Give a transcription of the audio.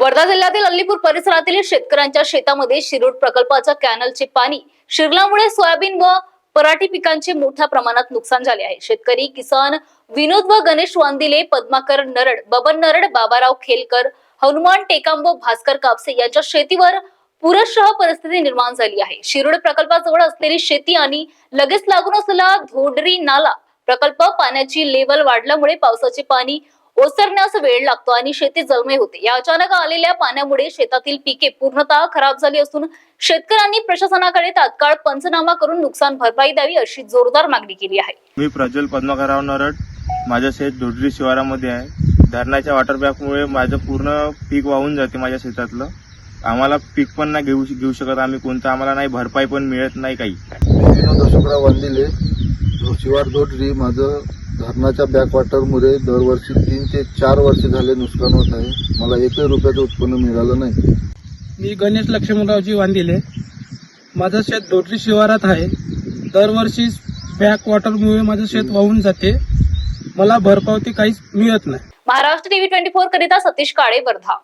वर्धा जिल्ह्यातील अल्लीपूर परिसरातील शेतकऱ्यांच्या शेतामध्ये शिरूड प्रकल्पाच्या कॅनलचे पाणी शिरल्यामुळे सोयाबीन व पराठी पिकांचे मोठ्या प्रमाणात नुकसान झाले आहे. शेतकरी किसान विनोद व गणेश वांदिले पद्माकर नरड बबन नरड बाबाराव खेलकर हनुमान टेकाम व भास्कर कापसे यांच्या शेतीवर पूरशः परिस्थिती निर्माण झाली आहे. शिरूड प्रकल्पाजवळ असलेली शेती आणि लगेच लागून असलेला धोडरी नाला प्रकल्प पाण्याची लेवल वाढल्यामुळे पावसाचे पाणी ओसरण्यास वेळ लागतो आणि शेती जळमे होते. या अचानक आलेल्या पाण्यामुळे शेतातील पिके पूर्णतः खराब झाली असून शेतकऱ्यांनी प्रशासनाकडे तात्काळ पंचनामा करून नुकसान भरपाई द्यावी अशी जोरदार मागणी केली आहे. मी प्रज्वल पद्माकरराव नरड. माझं शेत धोडरी शिवारामध्ये आहे. धरणाच्या वॉटर बॅगमुळे माझं पूर्ण पीक वाहून जाते माझ्या शेतातलं. आम्हाला पीक पण नाही घेऊ घेऊ शकत. आम्ही कोणतं आम्हाला नाही भरपाई पण मिळत नाही काही. मी विनोद अशोकराव वांदिले शिवार धोटरी माझं धरणाच्या बॅकवॉटरमुळे दरवर्षी तीन ते चार वर्ष झाले नुकसान होत आहे. मला एकही रुपयाचं उत्पन्न मिळालं नाही. मी गणेश लक्ष्मणरावजी वांदिले. माझं शेत दोटरी शिवारात आहे. दरवर्षी बॅक वॉटरमुळे माझं शेत वाहून जाते. मला भरपावती काहीच मिळत नाही. महाराष्ट्र टीव्ही ट्वेंटी फोर करिता सतीश काळे वर्धा